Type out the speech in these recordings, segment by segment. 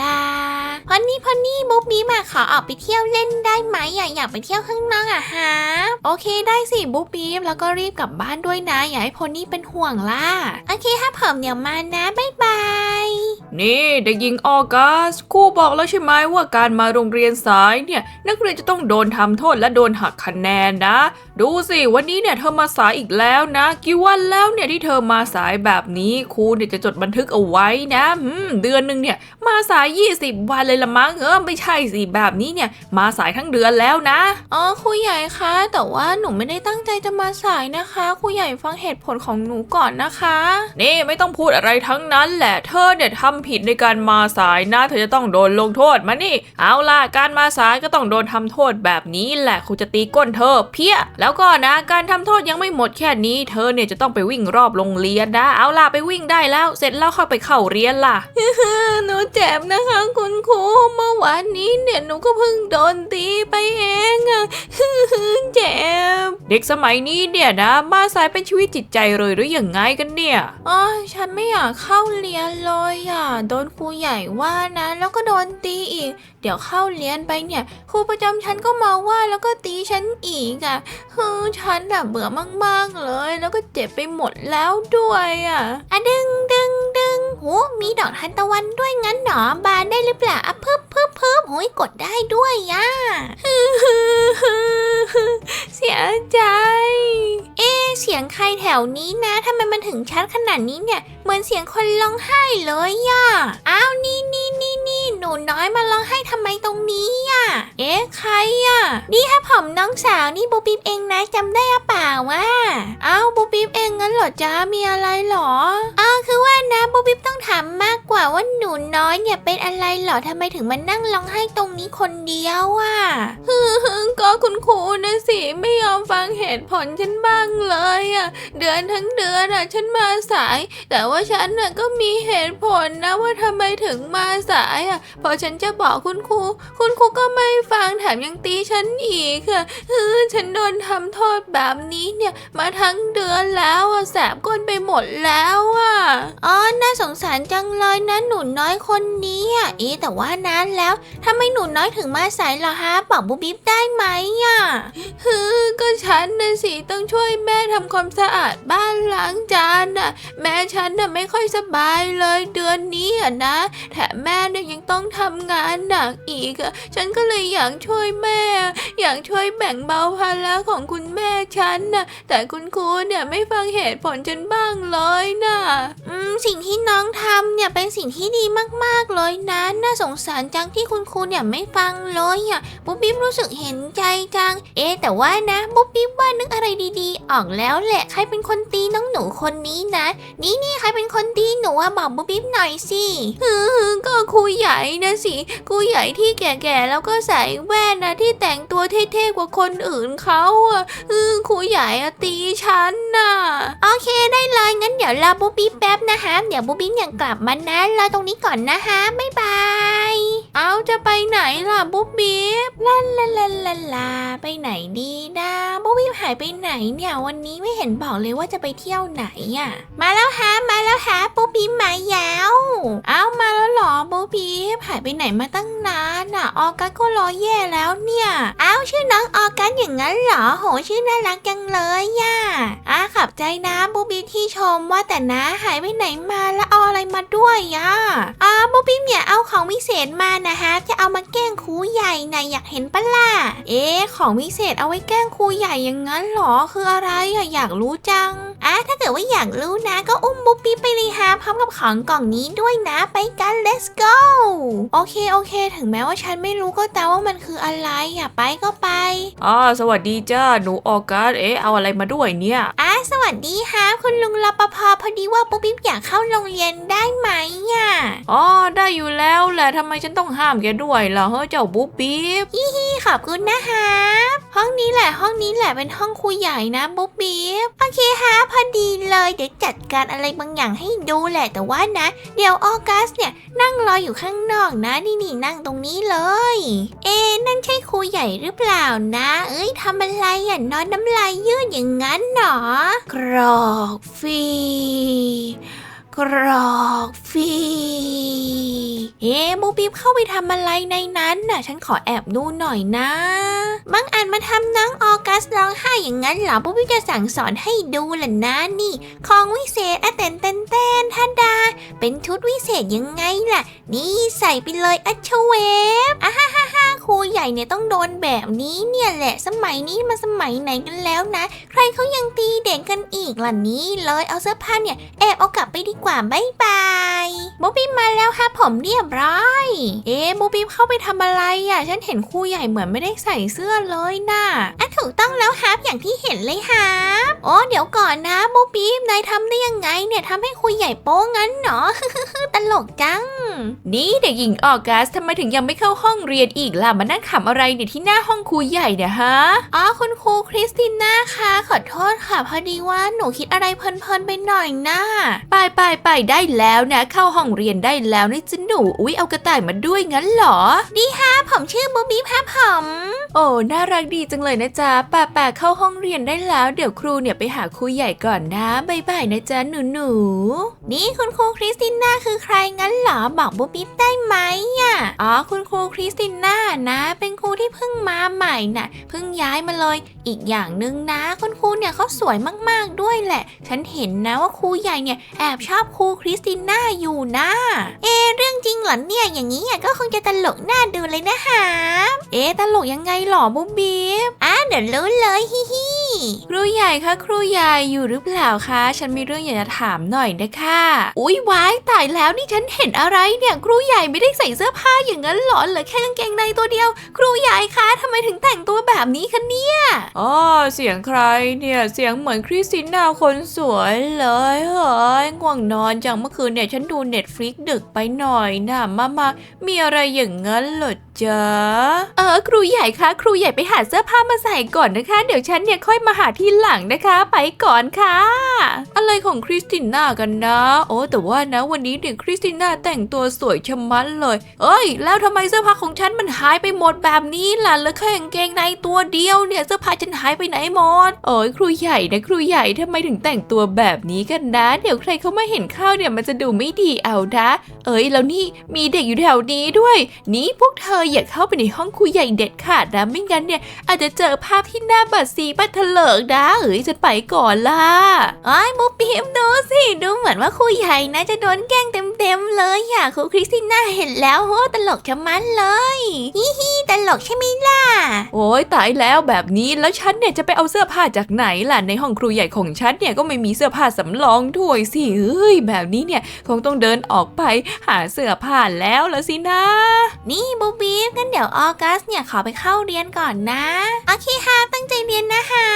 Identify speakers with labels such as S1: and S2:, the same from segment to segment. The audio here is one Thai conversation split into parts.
S1: ลาพอนี่พอนี่บุ๊บบี้มาขอออกไปเที่ยวเล่นได้ไหมอยากอยากไปเที่ยวข้างนอกอะฮะโอเคได้สิบุ๊บบี้แล้วก็รีบกลับบ้านด้วยนะอย่าให้พอนี่เป็นห่วงล่ะโอเคครับผมเดี๋ยวมานะบ๊ายบาย
S2: นี่เด็กหญิงออกัสครูบอกแล้วใช่ไหมว่าการมาโรงเรียนสายเนี่ยนักเรียนจะต้องโดนทำโทษและโดนหักคะแนนนะดูสิวันนี้เนี่ยเธอมาสายอีกแล้วนะกี่วันแล้วเนี่ยที่เธอมาสายแบบนี้ครูเนี่ยจะจดบันทึกเอาไว้นะอืมเดือนหนึ่งเนี่ยมาสาย 20 วันเลยละมั้งเออไม่ใช่สิแบบนี้เนี่ยมาสายทั้งเดือนแล้วนะ
S1: อ๋อครูใหญ่คะแต่ว่าหนูไม่ได้ตั้งใจจะมาสายนะคะครูใหญ่ฟังเหตุผลของหนูก่อนนะคะ
S2: นี่ไม่ต้องพูดอะไรทั้งนั้นแหละเธอเนี่ยทำผิดในการมาสายนะ เธอจะต้องโดนลงโทษมานี่ เอาล่ะการมาสายก็ต้องโดนทำโทษแบบนี้แหละครูจะตีก้นเธอเพี้ยแล้วก็นะการทำโทษยังไม่หมดแค่นี้ เธอเนี่ยจะต้องไปวิ่งรอบโรงเรียนนะ เอาล่ะไปวิ่งได้แล้วเสร็จแล้วเข้าไปเข้าเรียนล่ะ
S1: หนูเจ็บนะคะคุณครูเมื่อวานนี้เนี่ยหนูก็เพิ่งโดนตีไปเองอะเจ็บ
S2: เด็กสมัยนี้เนี่ยนะ มาสายเป็นชีวิตจิตใจเลยหรือยังไงกันเนี่ย
S1: อ๋อฉันไม่อยากเข้าเรียนเลยอะโดนครูใหญ่ว่านะ แล้วก็โดนตีอีก เดี๋ยวเข้าเรียนไปเนี่ย ครูประจำฉันก็มาว่าแล้วก็ตีฉันอีกอะฮือฉันอะเบื่อมากๆเลย แล้วก็เจ็บไปหมดแล้วด้วยอะอะดึงดึงดึงโหมีดอกทานตะวันด้วยงั้นหนอบานได้หรือเปล่าอะเพิ่มเพิ่มเพิ่มโอ้ยกดได้ด้วยอะเสียใจ เอ๊เสียงใครแถวนี้นะทำไมมันถึงชัดขนาดนี้เนี่ย เหมือนเสียงคนร้องไห้เลยอะอ้าวนี่นี่นี่นี่ หนูน้อยมาร้องไห้ทำไมตรงนี้อะ เอ๊ะใครอะ นี่ค่ะผมน้องสาวนี่บูปิ๊บเองนะจำได้หรือเปล่าวะอ้าวบูปิ๊บเองงั้นเหรอจ้ามีอะไรเหรออ้าวคือว่านะบูปิ๊บต้องถามมากกว่าว่าหนูน้อยเนี่ยเป็นอะไรเหรอทำไมถึงมานั่งร้องไห้ตรงนี้คนเดียวอะ่ะก็คุณครูนะสิไม่ยอมฟังเหตุผลฉันบ้างเลยอะเดือนทั้งเดือนอะฉันมาสาย แต่ว่าฉันน่ะก็มีเหตุผลนะว่าทำไมถึงมาสายอะพอฉันจะบอกคุณครู คุณครูก็ไม่ฟังแถมยังตีฉันอีกค่ะเออฉันโดนทำโทษแบบนี้เนี่ย มาทั้งเดือนแล้วอะแสบก็ มดแล้วอะอ๋อน่าสงสารจังเลยนะหนูน้อยคนนี้อะเอ๊แต่ว่านานแล้วทำไมหนูน้อยถึงมาสายเหรอฮะบอกบูบิ๊บได้ไหมอะฮือก็ฉันนะสิต้องช่วยแม่ทำความสะอาดบ้านล้างจานน่ะ แม่ฉันน่ะไม่ค่อยสบายเลยเดือนนี้อะนะแถมแม่เนี่ยยังต้องทำงานหนักอีกอะฉันก็เลยอยากช่วยแม่ อยากช่วยแบ่งเบาภาระของคุณแม่ฉันน่ะแต่คุณครูเนี่ยไม่ฟังเหตุผลฉันบ้างเลยน่ะอืมสิ่งที่น้องทำเนี่ยเป็นสิ่งที่ดีมากๆเลยนะน่าสงสารจังที่คุณครูเนี่ยไม่ฟังเลยอะปุ๊บปิ๊บรู้สึกเห็นใจจัง เอ๊ะแต่ว่านะปุ๊บปิ๊บว่านึกอะไรดีๆ ออกแล้วแหละใครเป็นคนตีน้องหนูคนนี้นะ นี่นี่ใครเป็นคนตีหนูอะบอกปุ๊บปิ๊บหน่อยสิฮือก็ครูใหญ่นะสิครูใหญ่ที่แก่ๆแล้วก็ใส่แว่นนะที่แต่งตัวเท่ๆกว่าคนอื่นเขาอะครูใหญ่อะตีฉันน่ะโอเคได้เลยงั้นเดี๋ยวรอปุ๊บปิ๊บแป๊บนะคะ เดี๋ยวปุ๊บปิ๊บยังกลับมานะรอตรงนี้ก่อนนะคะบ๊ายบาย เอาจะไปไหนล่ะปุ๊บปิ๊บลาลาลาลาลาไปไหนดีนะบุ๊บบี้หายไปไหนเนี่ยวันนี้ไม่เห็นบอกเลยว่าจะไปเที่ยวไหนอะ มาแล้วฮะมาแล้วฮะปุ๊บบี้มายาวเอามาแล้วหรอปุ๊บบี้หายไปไหนมาตั้งนานอะออกัสก็รอแย่แล้วเนี่ยเอาชื่อน้องออกัสอย่างนั้นเหรอโหชื่อน่ารักจังเลยย่ะอะขับใจนะบุ๊บบี้ที่ชมว่าแต่นะหายไปไหนมาแล้วเอาอะไรมาด้วยอะอ่าบุ๊บบี้เนี่ยเอาของวิเศษมานะฮะ จะเอามาแกล้งครูใหญ่นะอยากเห็นปะล่ะเอ๊ะของวิเศษเอาไว้แกล้งครูใหญ่อย่างนั้นเหรอคืออะไรอะอยากรู้จังอะถ้าเกิดว่าอยากรู้นะ ก็อุ้มบุ๊ปปี้ไปเลยฮะพร้อมกับของกล่องนี้ด้วยนะไปกัน let's go โอเคโอเค ถึงแม้ว่าฉันไม่รู้ก็ตามว่ามันคืออะไรอะไปก็ไป
S2: อ่าสวัสดีจ้าหนูออกัสเอ๊ะเอาอะไรมาด้วยเนี่ย
S1: อะสวัสดีฮะคุณลุงรปภพอดีว่าปุ๊บปิ๊บอยากเข้าโรงเรียนได้ไหมอะ
S2: อ๋อได้อยู่แล้วแหละทำไมฉันต้องห้ามแกด้วยล่ะเฮ้ยเจ้าบุ๊บปิ๊บ
S1: พี่ขอบคุณนะคะห้องนี้แหละห้องนี้แหละเป็นห้องครูใหญ่นะบุ๊บปิ๊บโอเคฮะพอดีเลยเดี๋ยวจัดการอะไรบางอย่างให้ดูแหละแต่ว่านะ เดี๋ยวออกัสเนี่ยนั่งรออยู่ข้างนอกนะนี่นี่นั่งตรงนี้เลย เอ๊ะนั่นใช่ครูใหญ่หรือเปล่านะ เอ้ยทำอะไรอะนอนน้ำลายยืดอย่างนั้นหรอกรอกฟีกรอกฟีเอ๊บูบีบเข้าไปทำอะไรในนั้นน่ะ ฉันขอแอบดูหน่อยนะ บางอันมาทำน้องออกัสร้องไห้อย่างนั้นเหรอบูบีบจะสั่งสอนให้ดูล่ะนะนี่ ของวิเศษอะเต้นเต้นเต้นท่าดา เป็นชุดวิเศษยังไงล่ะ นี่ใส่ไปเลยอัชเวฟอะฮ่า ครูใหญ่เนี่ยต้องโดนแบบนี้เนี่ยแหละ สมัยนี้มาสมัยไหนกันแล้วนะ ใครเขายังตีเด็กกันอีกล่ะนี้เลยเอาเสื้อผ้าเนี่ยแอบเอากลับไปดีกว่าบายบายบูบี้มาแล้วค่ะผมเรียบร้อย เอ๊บูบี้เข้าไปทำอะไรอะ ฉันเห็นครูใหญ่เหมือนไม่ได้ใส่เสื้อเลยน่ะอะถูกต้องแล้วฮาร์ปอย่างที่เห็นเลยฮาร์ป โอ้เดี๋ยวก่อนนะบูบี้นายทำได้ยังไงเนี่ยทำให้ครูใหญ่โป้งั้นเนาะตลกจัง
S2: นี่เด็กหญิงออกัสทำไมถึงยังไม่เข้าห้องเรียนอีกล่ะมานั่งขำอะไรเนี่ยที่หน้าห้องครูใหญ่เนี่ยฮะ
S1: อ๋อคุณครูคริสติน่าคะขอโทษค่ะพอดีว่าหนูคิดอะไรเพลินๆไปหน่อยนะ
S2: ไปไปไปได้แล้วนะ เข้าห้องเรียนได้แล้วนี่จะหนูอุ๊ยเอากระต่ายมาด้วยงั้นเหรอ
S1: ถ้า ผมชื่อบูบี้พับผม
S2: โอ้ น่ารักดีจังเลยนะจ๊ะป่าป่าเข้าห้องเรียนได้แล้ว เดี๋ยวครูเนี่ยไปหาครูใหญ่ก่อนนะบายบายนะจ๊ะหนูหนู
S1: นี่คุณครูคริสติน่าคือใครงั้นเหรอ บอกบูบี้ได้ไหมอะอ๋อ คุณครูคริสติน่านะ เป็นครูที่เพิ่งมาใหม่น่ะ เพิ่งย้ายมาเลย อีกอย่างหนึ่งนะ คุณครูเนี่ยเขาสวยมากๆด้วยแหละ ฉันเห็นนะว่าครูใหญ่เนี่ยแอบชอบครูคริสติน่าอยู่นะ เอะเรื่องจริงเหรอเนี่ย อย่างนี้อะก็คงจะตลกน่าดูเลยนะาม เอ๊ะตลกยังไงหรอบูบี้อะเดี๋ยวรู้เลยฮิฮิ
S2: ครูใหญ่คะครูใหญ่อยู่หรือเปล่าคะ ฉันมีเรื่องอยากจะถามหน่อยนะคะอุ๊ยวายตายแล้วนี่ฉันเห็นอะไรเนี่ยครูใหญ่ไม่ได้ใส่เสื้อผ้าอย่างนั้นเหรอเหลือแค่กางเกงในตัวเดียว ครูใหญ่คะทำไมถึงแต่งตัวแบบนี้คะเนี่ยอ๋อเสียงใครเนี่ยเสียงเหมือนคริสติน่าคนสวยเลยเฮ้ยง่วงนอนจังเมื่อคืนเนี่ยฉันดูเน็ตฟลิกดึกไปหน่อยนะมามามีอะไรอย่างนั้นเหรอจ๊ะเออครูใหญ่คะครูใหญ่ไปหาเสื้อผ้ามาใส่ก่อนนะคะ เดี๋ยวฉันเนี่ยค่อยมาหาที่หลังนะคะ ไปก่อนค่ะ อะไรของคริสติน่ากันนะ โอ้แต่ว่านะวันนี้เนี่ยคริสติน่าแต่งตัวสวยชะมัดเลย เอ้ย แล้วทำไมเสื้อผ้าของฉันมันหายไปหมดแบบนี้ล่ะแล้วแค่กางเกงในตัวเดียวเนี่ยเสื้อผ้าฉันหายไปไหนหมดโอ้ยครูใหญ่นะครูใหญ่ทำไมถึงแต่งตัวแบบนี้กันนะ เดี๋ยวใครเขามาเห็นเข้าวเนี่ยมันจะดูไม่ดีเอานะเอ้ยแล้วนี่มีเด็กอยู่แถวนี้ด้วย นี่พวกเธออย่าเข้าไปในห้องครูใหญ่เด็ดขาดนะไม่งั้นเนี่ยอาจจะเจอภาพที่หน้าบัดซีบัดเลิกนะเอ้ยจะไปก่อนล่ะ
S1: ไอ้ยบูบี้ดูสิ ดูเหมือนว่าครูใหญ่นะจะโดนแกล้งเต็ม ๆเลยอะครูคริสติน่าเห็นแล้วโหตลกชะมัดเลยฮิฮิตลกใช่ไหมล่ะ
S2: โอ้ยตายแล้วแบบนี้แล้วฉันเนี่ยจะไปเอาเสื้อผ้าจากไหนล่ะในห้องครูใหญ่ของฉันเนี่ยก็ไม่มีเสื้อผ้าสำรองด้วยสิเอ้ยแบบนี้เนี่ยคงต้องเดินออกไปหาเสื้อผ้าแล้วละสินะ
S1: นี่บูบี้งั้นเดี๋ยวออกัสเนี่ยขอไปเข้าเรียนก่อนนะโอเคฮะตั้งใจเรียนนะฮะ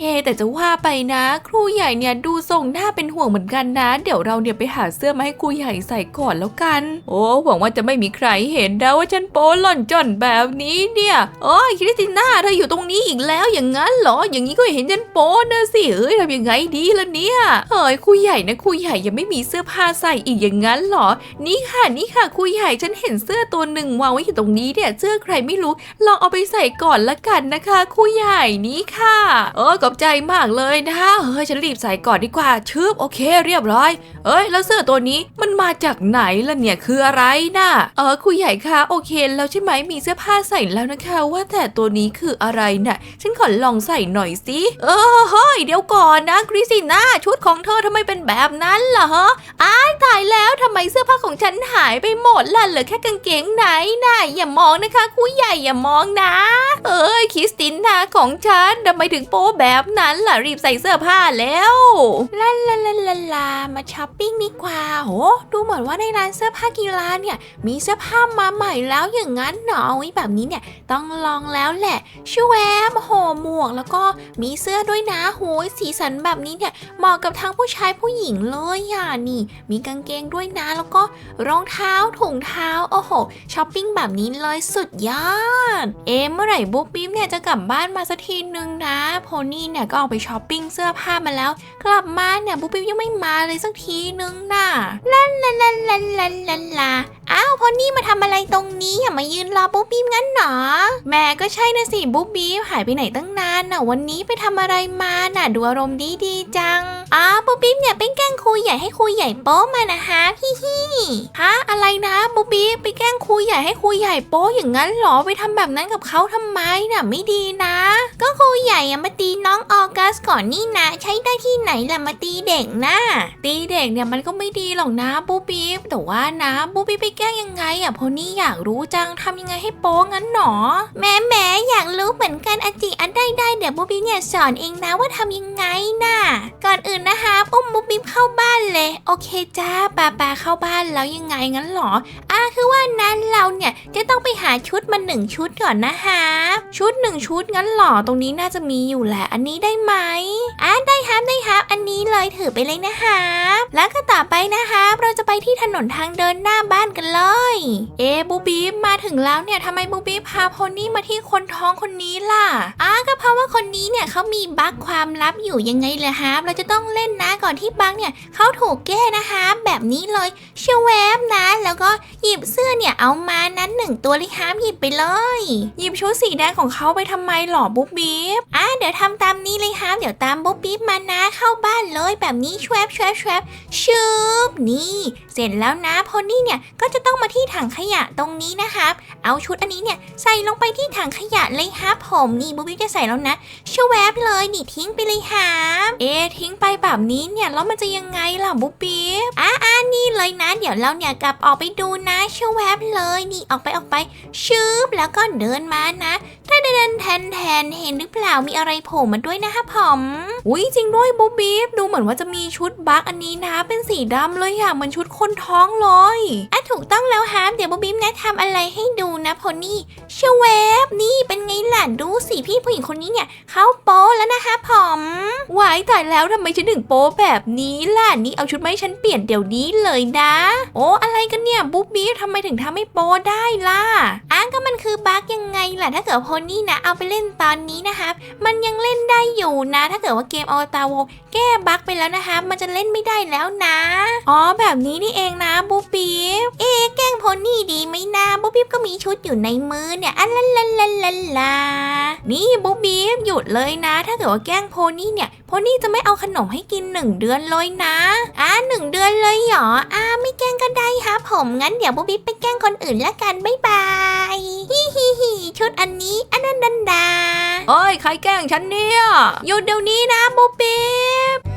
S2: เฮ้แต่จะว่าไปนะ ครูใหญ่เนี่ยดูทรงหน้าเป็นห่วงเหมือนกันนะ เดี๋ยวเราเนี่ยไปหาเสื้อมาให้ครูใหญ่ใส่ก่อนแล้วกัน โอ้หวังว่าจะไม่มีใครเห็นนะว่าฉันโป๊หล่อนจอนแบบนี้เนี่ยโอ้คริสติน่าเธออยู่ตรงนี้อีกแล้วอย่างนั้นเหรอ อย่างนี้ก็เห็นฉันโป๊นะสิเอ้ยทำยังไงดีล่ะเนี่ยเฮ้ยครูใหญ่นะครูใหญ่ยังไม่มีเสื้อผ้าใส่อีกอย่างนั้นเหรอ นี่ค่ะนี่ค่ะครูใหญ่ฉันเห็นเสื้อตัวหนึ่งวางไว้อยู่ตรงนี้เนี่ยเสื้อใครไม่รู้ลองเอาไปใส่ก่อนละกันนะคะครูใหญ่นี้ค่ะเออขอบใจมากเลยนะคะเฮ้ยฉันรีบใส่ก่อนดีกว่าชึบโอเค เรียบร้อย เอ้ยแล้วเสื้อตัวนี้มันมาจากไหนล่ะเนี่ยคืออะไรนะ่ะเออครูใหญ่คะโอเคแล้วใช่ไหมมีเสื้อผ้าใส่แล้วนะคะ ว่าแต่ตัวนี้คืออะไรน่ะฉันขอลองใส่หน่อยสิเออเฮ้ยเดี๋ยวก่อนนะคริสติน่าชุดของเธอทำไมเป็นแบบนั้นล่ะฮะอ้ายตายแล้วทำไมเสื้อผ้าของฉันหายไปหมดล่ะเหลือแค่กางเกงไหนน่ะอย่ามองนะคะครูใหญ่อย่ามองนะ เอ้ยคริสติน่าของฉันทำไมถึงโป๊แบบนั้นล่ะรีบใส่เสื้อผ้าแล้ว
S1: ลาลาลาลาลามาช้อปปิ้งดีกว่าโหดูเหมือนว่าในร้านเสื้อผ้ากีฬาเนี่ยมีเสื้อผ้ามาใหม่แล้วอย่างนั้นเนาะอุ๊ยแบบนี้เนี่ยต้องลองแล้วแหละชูแวมโหหมวกแล้วก็มีเสื้อด้วยนะโหยสีสันแบบนี้เนี่ยเหมาะกับทั้งผู้ชายผู้หญิงเลยอะนี่ มีกางเกงด้วยนะ แล้วก็รองเท้าถุงเท้าโอ้โหช้อปปิ้งแบบนี้เลยสุดยอดเอเมื่อไหร่บุ๊บปิ๊บเนี่ยจะกลับบ้านมาสักทีนึงนะโพนี่เนี่ยก็ออกไปช้อปปิ้งเสื้อผ้ามาแล้ว กลับมาเนี่ยบุ๊บปิ๊บยังไม่มาเลยสักทีนึงน่ะลาลาลาลาลาลาลา อ้าวโพนี่มาทำอะไรตรงนี้อย่ามายืนรอบุ๊บปิ๊บงั้นหรอแม่ก็ใช่นะสิบุ๊บปิ๊บหายไปไหนตั้งนานน่ะวันนี้ไปทำอะไรมาน่ะดูอารมณ์ดีดีจังอ๋อบูบี้เนี่ยเป็นแกล้งครูใหญ่ให้ครูใหญ่โป๊มานะคะพี่ฮี่ฮะอะไรนะบูบี้ไปแกล้งครูใหญ่ให้ครูใหญ่โป๊อย่างนั้นเหรอไปทำแบบนั้นกับเขาทำไมน่ะไม่ดีนะ ก็ครูใหญ่มาตีน้องออกัสก่อนนี่นะ ใช้ได้ที่ไหนล่ะมาตีเด็กนะตีเด็กเนี่ยมันก็ไม่ดีหรอกนะบูบี้แต่ว่านะบูบี้ไปล้งยังไงอะเพนี่อยากรู้จังทำยังไงให้โป๊งั้นหนอแม่แม่อยากรู้เหมือนกันอาจิอันได้ได้เดี๋ยวบูบี้เนี่ยสอนเองนะว่าทำยังไงน่ะก่อนอื่นนะคะอุ้มบูบี้เข้าบ้านเลย โอเคจ้าปาปาเข้าบ้านแล้วยังไงงั้นหรออ่าคือว่านั้นเราเนี่ยจะต้องไปหาชุดมาหนึ่งชุดก่อนนะคะชุดหนึ่งชุดงั้นหรอตรงนี้น่าจะมีอยู่แหละ อันนี้ได้ไหมอ่าได้ครับได้ครับ อันนี้เลยถือไปเลยนะคะแล้วก็ต่อไปนะคะเราจะไปที่ถนนทางเดินหน้าบ้านกันเลย เอะบูบีมาถึงแล้วเนี่ยทำไมบูบีพาโพนี่มาที่คนท้องคนนี้ล่ะอ้าก็เพราะว่าคนนี้เนี่ยเขามีบั๊กความลับอยู่ยังไงเลยฮะเราจะต้องเล่นนะก่อนที่บั๊กเนี่ยเขาถูกแก้นะคะ แบบนี้เลยชวแวบนะ แล้วก็หยิบเสื้อเนี่ยเอามานั้นหนึ่งตัวเลยครับหยิบไปเลย
S2: หยิบชุดสีแดงของเขาไปทำไมหรอบุ๊บบีบ
S1: อะเดี๋ยวทำตามนี้เลยครับเดี๋ยวตามบ๊อบบี้มานะเข้าบ้านเลยแบบนี้ชวบชวบชวบชืบนี่ เสร็จแล้วนะพนี่เนี่ยก็จะต้องมาที่ถังขยะตรงนี้นะครับ เอาชุดอันนี้เนี่ยใส่ลงไปที่ถังขยะเลยครับผมนี่บ๊อบบี้จะใส่แล้วนะชวบเลยนี่ทิ้งไปเลยครับ
S2: เอะทิ้งไปแบบนี้เนี่ยแล้วมันจะยังไงล่ะบุ๊บบีบ
S1: อะอะนี่เลยนะ เดี๋ยวเราเนี่ยกลับออกไปดูนะชวบเลยนี่ออกไปออกไปชืบแล้วก็เดินมานะถ้าเดินแทนแทนเห็นหรือเปล่ามีอะไรโผล่มาด้วยนะคะผม
S2: อุ้ยจริงด้วยบุ๊บบีบดูเหมือนว่าจะมีชุดบั๊กอันนี้นะ เป็นสีดำเลยอะเหมือนชุดคนท้องเลย
S1: อะถูกต้องแล้วฮามเดี๋ยวบ๊อบบี้แนะทำอะไรให้ดูนะพอนี่เชเวฟนี่เป็นไงล่ะดูสิพี่ผู้หญิงคนนี้เนี่ยเขาโป๊แล้วนะคะผม
S2: วายตายแล้วทำไมฉันถึงโป๊แบบนี้ล่ะนี่เอาชุดมาให้ฉันเปลี่ยนเดี๋ยวนี้เลยนะ โอ้อะไรกันเนี่ยบุ๊บบีบทำไมถึงทำให้โป๊ได้ล่ะ
S1: อะก็มันคือบั๊กยังไงล่ะถ้าเกิดพอนี่นะ เอาไปเล่นตอนนี้นะคะมันยังเล่นได้อยู่นะ ถ้าเกิดว่าเกมออตาโวแก้บั๊กไปแล้วนะคะมันจะเล่นไม่ได้แล้วนะ
S2: อ๋อแบบนี้นี่เองนะบุ๊บบีบ
S1: เะแกล้งโพนี่ดีไหมนะบ๊อบบี้ก็มีชุดอยู่ในมือเนี่ยอันลันลันลันลันลา
S2: นี่บุ๊บบีบหยุดเลยนะ ถ้าเกิดว่าแกล้งโพนี่เนี่ยโพนี่จะไม่เอาขนมให้กินหนึ่งเดือนเลยนะ
S1: อ่าหนึ่งเดือนเลยเหรออ่าไม่แกล้งก็ได้ค่ะผมงั้นเดี๋ยวบ๊อบบี้ไปแกล้งคนอื่นละกันบ๊ายบายฮิฮิฮิชุดอันนี้อันนั้นดันดา
S2: เอ้ยใครแกล้งฉันเนี่ย
S1: หยุดเดี๋ยวนี้นะบ๊อบบี้